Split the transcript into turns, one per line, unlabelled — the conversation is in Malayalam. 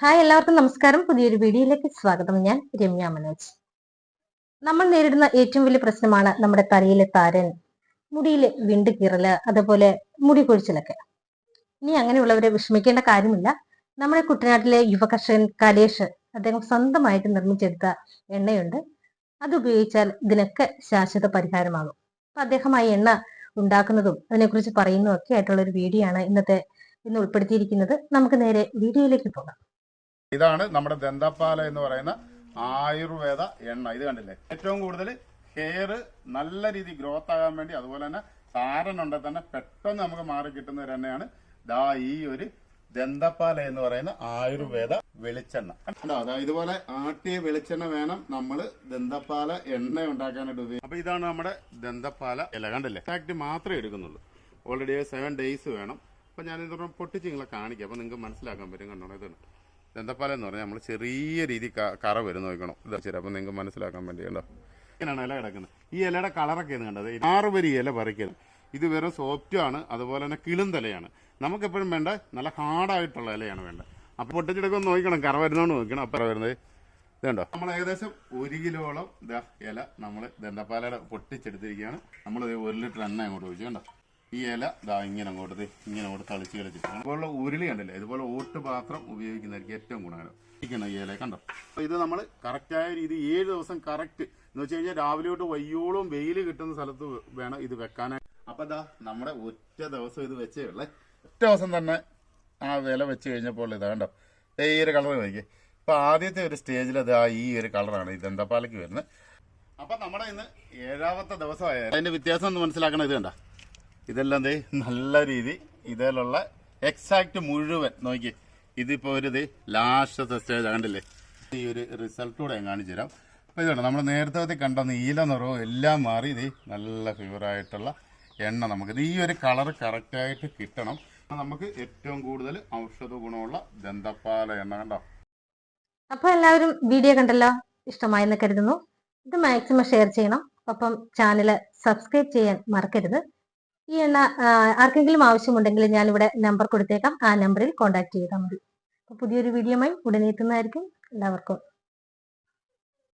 ഹായ് എല്ലാവർക്കും നമസ്കാരം. പുതിയൊരു വീഡിയോയിലേക്ക് സ്വാഗതം. ഞാൻ രമ്യ മനോജ്. നമ്മൾ നേരിടുന്ന ഏറ്റവും വലിയ പ്രശ്നമാണ് നമ്മുടെ തലയിലെ താരൻ മുടിയിലെ വിണ്ട് കീറൽ അതുപോലെ മുടി കൊഴിച്ചിലൊക്കെ. ഇനി അങ്ങനെയുള്ളവരെ വിഷമിക്കേണ്ട കാര്യമില്ല. നമ്മുടെ കുട്ടനാട്ടിലെ യുവകർഷകൻ കലേഷ് അദ്ദേഹം സ്വന്തമായിട്ട് നിർമ്മിച്ചെടുത്ത എണ്ണയുണ്ട്. അത് ഉപയോഗിച്ചാൽ ഇതിനൊക്കെ ശാശ്വത പരിഹാരമാകും. അപ്പൊ അദ്ദേഹം ആ എണ്ണ ഉണ്ടാക്കുന്നതും അതിനെക്കുറിച്ച് പറയുന്നതും ഒക്കെ ആയിട്ടുള്ള ഒരു വീഡിയോ ആണ് ഇന്നത്തെ ഇന്ന് ഉൾപ്പെടുത്തിയിരിക്കുന്നത്. നമുക്ക് നേരെ വീഡിയോയിലേക്ക് പോകാം.
ഇതാണ് നമ്മുടെ ദന്തപ്പാല എന്ന് പറയുന്ന ആയുർവേദ എണ്ണ. ഇത് കണ്ടില്ലേ? ഏറ്റവും കൂടുതൽ ഹെയർ നല്ല രീതി ഗ്രോത്ത് ആകാൻ വേണ്ടി അതുപോലെ തന്നെ താരനുണ്ടെ തന്നെ പെട്ടെന്ന് നമുക്ക് മാറി കിട്ടുന്ന ഒരു എണ്ണയാണ് ദാ ഈ ഒരു ദന്തപ്പാല എന്ന് പറയുന്ന ആയുർവേദ വെളിച്ചെണ്ണ. കണ്ടോ? അതാ ഇതുപോലെ ആട്ടിയ വെളിച്ചെണ്ണ വേണം നമ്മൾ ദന്തപ്പാല എണ്ണ ഉണ്ടാക്കാനായിട്ട് ഉപയോഗിക്കും അപ്പൊ ഇതാണ് നമ്മുടെ ദന്തപ്പാല ഇല. കണ്ടില്ലേ? ഫാക്ട് മാത്രമേ എടുക്കുന്നുള്ളൂ. ഓൾറെഡി സെവൻ ഡേയ്സ് വേണം. അപ്പൊ ഇതൊന്ന് പൊട്ടിച്ച് നിങ്ങളെ കാണിക്കാം. അപ്പൊ നിങ്ങൾക്ക് മനസ്സിലാക്കാൻ പറ്റും. കണ്ടോ? ഇതാണ്. ദന്തപ്പാലം എന്ന് പറഞ്ഞാൽ നമ്മൾ ചെറിയ രീതി കറ വരും നോക്കണം. ഇത് ശരി അപ്പം നിങ്ങൾക്ക് മനസ്സിലാക്കാൻ വേണ്ടി കണ്ടോ? ഇങ്ങനെയാണ് ഇല കിടക്കുന്നത്. ഈ ഇലയുടെ കളറൊക്കെ ഇന്ന് കണ്ടത്? ആറ് വരി ഇല പറിക്കുന്നത് ഇത് വെറും സോഫ്റ്റും ആണ് അതുപോലെ തന്നെ കിളുന്തലയാണ് നമുക്കെപ്പോഴും വേണ്ട നല്ല ഹാർഡായിട്ടുള്ള ഇലയാണ് വേണ്ടത്. അപ്പോൾ പൊട്ടിച്ചെടുക്കാൻ നോക്കണം കറ വരുന്നോണ്ട് നോക്കണം. അപ്പം വരുന്നത് ഇതുണ്ടോ? നമ്മൾ ഏകദേശം ഒരു കിലോളം ഇല നമ്മൾ ദന്തപ്പാലയുടെ പൊട്ടിച്ചെടുത്തിരിക്കുകയാണ്. നമ്മൾ ഒരു ലിറ്റർ എണ്ണ അങ്ങോട്ട് ഒഴിച്ചു കണ്ടോ? ഈ ഇല ഇതാ ഇങ്ങനെ അങ്ങോട്ട് ഇങ്ങനെ അങ്ങോട്ട് തളിച്ച് കളിച്ചിട്ട്. അതുപോലെ ഉരുളി കണ്ടില്ലേ? ഇതുപോലെ ഓട്ട് പാത്രം ഉപയോഗിക്കുന്നതായിരിക്കും ഏറ്റവും ഗുണകരം ഇരിക്കണം ഈ ഇല കണ്ടോ? അപ്പൊ ഇത് നമ്മൾ കറക്റ്റായ രീതി ഏഴ് ദിവസം കറക്റ്റ് എന്ന് വെച്ച് കഴിഞ്ഞാൽ രാവിലെ തൊട്ട് വയ്യോളം കിട്ടുന്ന സ്ഥലത്ത് വേണം ഇത് വെക്കാനായി അപ്പൊ ഇതാ നമ്മുടെ ഒറ്റ ദിവസം ഇത് വെച്ചേ ഉള്ളേ. ഒറ്റ ദിവസം തന്നെ ആ വില വെച്ച് കഴിഞ്ഞപ്പോൾ ഇതാ കണ്ടോ? ഈ ഒരു കളർ നോക്കിയേ. ഇപ്പൊ ആദ്യത്തെ ഒരു സ്റ്റേജിൽ അത് ആ ഈ ഒരു കളറാണ് ഇതെന്താ പാലയ്ക്ക് വരുന്നത്. അപ്പൊ നമ്മുടെ ഇന്ന് ഏഴാമത്തെ ദിവസമായ അതിന്റെ വ്യത്യാസം ഒന്ന് മനസ്സിലാക്കണം ഇത് കണ്ട? ഇതെല്ലാം ദേ നല്ല രീതി. ഇതിലുള്ള എക്സാക്ട് മുഴുവൻ നോക്കി ഇതിപ്പോ ഒരു ദേ ലാസ്റ്റത്തെ സ്റ്റേജ് കണ്ടില്ലേ? ഈ ഒരു റിസൾട്ട് കൂടെ ഞാൻ കാണിച്ചു തരാം. അപ്പൊ ഇതാണ് നമ്മൾ നേരത്തെ കണ്ട നീല നിറവും എല്ലാം മാറി ഇത് നല്ല ഫീവറായിട്ടുള്ള എണ്ണ നമുക്ക്. ഈ ഒരു കളർ കറക്റ്റായിട്ട് കിട്ടണം. നമുക്ക് ഏറ്റവും കൂടുതൽ ഔഷധ ഗുണമുള്ള ദന്തപ്പാല എണ്ണ കണ്ടോ?
അപ്പോൾ എല്ലാവരും വീഡിയോ കണ്ടല്ലോ? ഇഷ്ടമായെന്ന് കരുതുന്നു. ഇത് മാക്സിമം ഷെയർ ചെയ്യണം. ഒപ്പം ചാനൽ സബ്സ്ക്രൈബ് ചെയ്യാൻ മറക്കരുത്. ഈ എണ്ണ ആർക്കെങ്കിലും ആവശ്യമുണ്ടെങ്കിൽ ഞാൻ ഇവിടെ നമ്പർ കൊടുത്തേക്കാം. ആ നമ്പറിൽ കോൺടാക്ട് ചെയ്താൽ മതി. പുതിയൊരു വീഡിയോയുമായി ഉടനെ എത്തുന്നതായിരിക്കും എല്ലാവർക്കും.